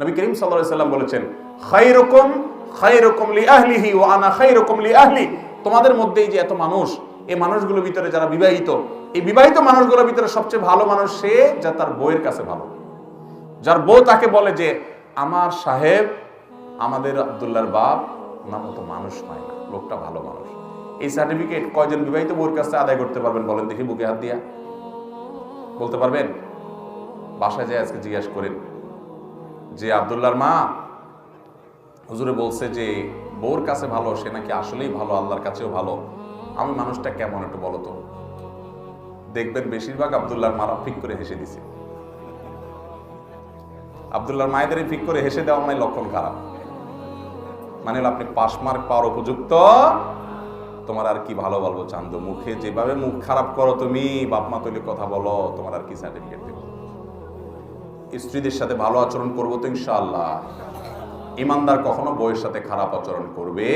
নবী করিম সাল্লাম বলেছেন, খায়রুকুম খায়রুকুম লি আহলিহি ওয়া আনা খায়রুকুম লি আহলি। তোমাদের মধ্যেই যে এত মানুষ, এই মানুষগুলোর ভিতরে যারা বিবাহিত, এই বিবাহিত মানুষগুলোর ভিতরে সবচেয়ে ভালো মানুষ সে যা তার বউয়ের কাছে ভালো। যার বউ তাকে বলে যে, আমার সাহেব, আমাদের আব্দুল্লাহর বাপ ওনার মতো মানুষ নয় না, লোকটা ভালো মানুষ। এই সার্টিফিকেট কয়জন বিবাহিত বউর কাছে আদায় করতে পারবেন বলেন দেখি বুকে হাত দিয়া। বলতে পারবেন? বাসায় যায় আজকে জিজ্ঞাসা করেন। যে আব্দুল্লাহর মা হুজুরে বলছে যে, বউর কাছে ভালো, সে নাকি আসলেই ভালো, আল্লাহর কাছেও ভালো। আমি মানুষটা কেমন একটু বলো তো? দেখবেন বেশিরভাগ আব্দুল্লাহর মারা ফিক করে হেসে দিছে। আব্দুল্লাহর মায়েদের ফিক করে হেসে দেওয়া মানে লক্ষণ খারাপ। মানে আপনি পাস মার্ক পাওয়ার উপযুক্ত, তোমার আর কি ভালো বলব চান্দ? মুখে যেভাবে মুখ খারাপ করো তুমি, বাপ মা তুলে কথা বলো, তোমার আর কি সার্টিফিকেট দেবো? স্ত্রীদের সাথে ভালো আচরণ করব তো ইনশাআল্লাহ। ইমানদার কখনো বইয়ের সাথে খারাপ আচরণ করবে